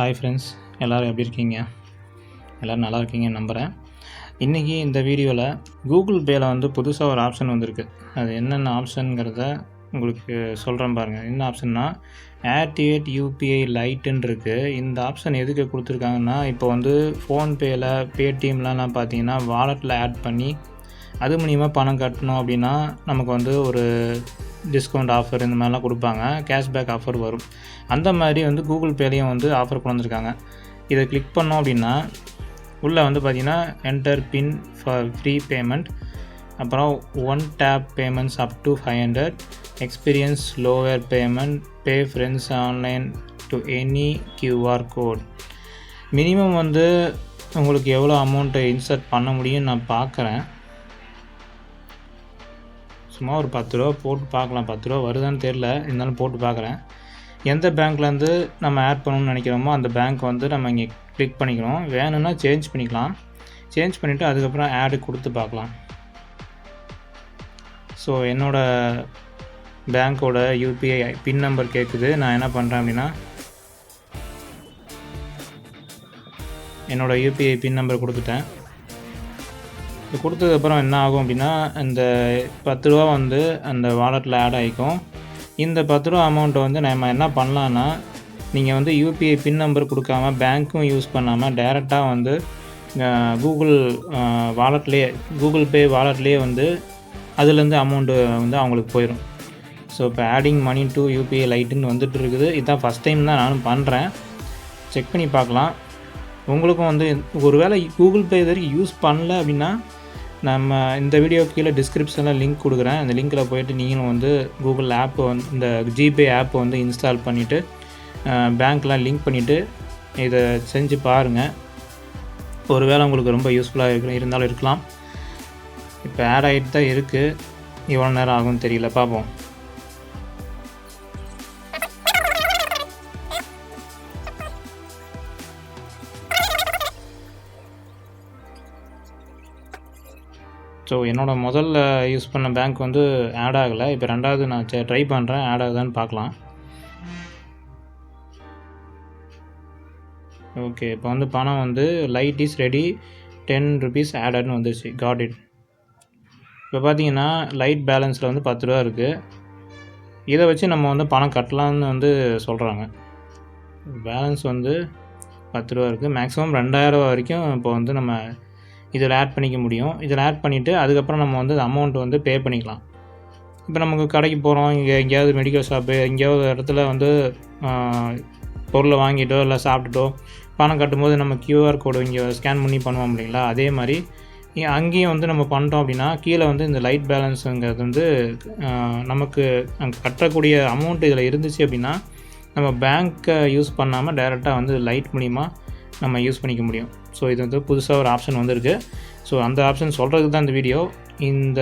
Hi friends எல்லோரும் எப்படி இருக்கீங்க? எல்லோரும் நல்லா இருக்கீங்கன்னு நம்புகிறேன் இன்றைக்கி இந்த வீடியோவில் கூகுள் பேயில் வந்து புதுசாக ஒரு ஆப்ஷன் வந்திருக்கு. அது என்னென்ன ஆப்ஷனுங்கிறத உங்களுக்கு சொல்கிறேன் பாருங்கள் என்ன ஆப்ஷன்னா ஆக்டிவேட் யூபிஐ லைட்டுன்னு இருக்குது இந்த ஆப்ஷன் எதுக்கு கொடுத்துருக்காங்கன்னா இப்போ வந்து ஃபோன்பேயில் பேடிஎம்லலாம் பார்த்தீங்கன்னா வாலெட்டில் ஆட் பண்ணி அது மூலிமா பணம் கட்டணும் அப்படின்னா நமக்கு வந்து ஒரு டிஸ்கவுண்ட் ஆஃபர் இந்த மாதிரிலாம் கொடுப்பாங்க. கேஷ்பேக் ஆஃபர் வரும். அந்த மாதிரி வந்து கூகுள் பேலையும் வந்து ஆஃபர் கொண்டு வந்திருக்காங்க இதை கிளிக் பண்ணோம் அப்படின்னா உள்ளே வந்து பார்த்திங்கன்னா enter pin for free payment அப்புறம் one tap payments up to five hundred experience lower payment pay friends online to any QR code minimum வந்து உங்களுக்கு எவ்வளோ அமௌண்ட்டை இன்சர்ட் பண்ண முடியும்னு நான் பார்க்குறேன் சும்மா ஒரு பத்து ரூபா போட்டு பார்க்கலாம். பத்து ரூபா வருதான்னு தெரில இருந்தாலும் போட்டு பார்க்குறேன். எந்த பேங்க்லேருந்து நம்ம ஆட் பண்ணணும்னு நினைக்கிறோமோ அந்த பேங்க் வந்து நம்ம இங்கே கிளிக் பண்ணிக்கணும் வேணும்னா சேஞ்ச் பண்ணிக்கலாம். சேஞ்ச் பண்ணிவிட்டு அதுக்கப்புறம் ஆடு கொடுத்து பார்க்கலாம். ஸோ என்னோடய பேங்க்கோட யூபிஐ பின் நம்பர் கேட்குது நான் என்ன பண்ணுறேன் அப்படின்னா என்னோடய யூபிஐ பின் நம்பர் கொடுத்துட்டேன். இது கொடுத்ததுக்கப்புறம் என்ன ஆகும் அப்படின்னா இந்த பத்து ரூபா வந்து அந்த வாலெட்டில் ஆட் ஆகிக்கும் இந்த பத்து ரூபா அமௌண்ட்டை வந்து நம்ம என்ன பண்ணலான்னா நீங்கள் வந்து யூபிஐ பின் நம்பர் கொடுக்காம பேங்க்கும் யூஸ் பண்ணாமல் டைரெக்டாக வந்து கூகுள் வாலெட்லேயே கூகுள் பே வாலெட்லேயே வந்து அதுலேருந்து அமௌண்ட்டு வந்து அவங்களுக்கு போயிடும் ஸோ இப்போ ஆடிங் மணி டு யூபிஐ லைட்டுன்னு வந்துட்டு இருக்குது இதுதான் ஃபஸ்ட் டைம் தான் நானும் பண்ணுறேன் செக் பண்ணி பார்க்கலாம். உங்களுக்கும் வந்து ஒருவேளை கூகுள் பே இது வரைக்கும் யூஸ் பண்ணல அப்படின்னா நம்ம இந்த வீடியோ கீழே டிஸ்கிரிப்ஷனில் லிங்க் கொடுக்குறேன். அந்த லிங்க்கில் போயிட்டு நீங்களும் வந்து கூகுள் ஆப்பை வந்து இந்த ஜிபே ஆப்பை வந்து இன்ஸ்டால் பண்ணிவிட்டு பேங்க்லாம் லிங்க் பண்ணிவிட்டு இதை செஞ்சு பாருங்கள் ஒருவேளை உங்களுக்கு ரொம்ப யூஸ்ஃபுல்லாக இருக்கு இருந்தாலும் இருக்கலாம். இப்போ ஆட் ஆகிட்டு தான் இருக்குது எவ்வளோ நேரம் ஆகும்னு தெரியல. பார்ப்போம் ஸோ என்னோடய முதல்ல யூஸ் பண்ண பேங்க் வந்து ஆட் ஆகலை. இப்போ ரெண்டாவது நான் ட்ரை பண்ணுறேன் ஆட் ஆகுதான்னு பார்க்கலாம். ஓகே இப்போ வந்து பணம் வந்து light is ready ten rupees ஆடட்னு வந்துருச்சு. காட் இட் இப்போ பார்த்தீங்கன்னா லைட் பேலன்ஸில் வந்து பத்து ரூபா இருக்குது இதை வச்சு நம்ம வந்து பணம் கட்டலாம்னு வந்து சொல்கிறாங்க பேலன்ஸ் வந்து பத்து ரூபா இருக்குது மேக்ஸிமம் ரெண்டாயிரம் வரைக்கும் இப்போ வந்து நம்ம இதில் ஆட் பண்ணிக்க முடியும். இதில் ஆட் பண்ணிவிட்டு அதுக்கப்புறம் நம்ம வந்து அமௌண்ட் வந்து பே பண்ணிக்கலாம். இப்போ நமக்கு கடைக்கு போகிறோம் இங்கே எங்கேயாவது மெடிக்கல் ஷாப்பு எங்கேயாவது இடத்துல வந்து பொருளை வாங்கிட்டோ இல்லை சாப்பிட்டுட்டோ பணம் கட்டும்போது நம்ம கியூஆர் கோடு இங்கே ஸ்கேன் பண்ணி பண்ணுவோம் இல்லைங்களா? அதே மாதிரி அங்கேயும் வந்து நம்ம பண்ணிட்டோம் அப்படின்னா கீழே வந்து இந்த லைட் பேலன்ஸுங்கிறது வந்து நமக்கு கட்டக்கூடிய அமௌண்ட் இதில் இருந்துச்சு அப்படின்னா நம்ம பேங்க்கை யூஸ் பண்ணாமல் டைரெக்டாக வந்து லைட் மூலிமா நம்ம யூஸ் பண்ணிக்க முடியும். ஸோ இது வந்து புதுசாக ஒரு ஆப்ஷன் வந்திருக்கு. ஸோ அந்த ஆப்ஷன் சொல்கிறதுக்கு தான் இந்த வீடியோ இந்த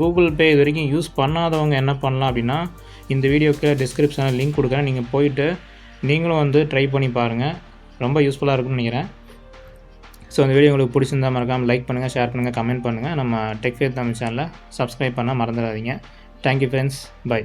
கூகுள் பே இது வரைக்கும் யூஸ் பண்ணாதவங்க என்ன பண்ணலாம் அப்படின்னா இந்த வீடியோக்கு டிஸ்கிரிப்ஷனில் லிங்க் கொடுக்குறேன். நீங்கள் போயிட்டு நீங்களும் வந்து ட்ரை பண்ணி பாருங்கள் ரொம்ப யூஸ்ஃபுல்லாக இருக்கும்னு நினைக்கிறேன். ஸோ இந்த வீடியோ உங்களுக்கு பிடிச்சிருந்தா மறக்காமல் லைக் பண்ணுங்கள் ஷேர் பண்ணுங்கள் கமெண்ட் பண்ணுங்கள் நம்ம டெக் ஃபேத் தமிழ் சேனலை சப்ஸ்கிரைப் பண்ணால் மறந்துடாதீங்க. Thank you friends by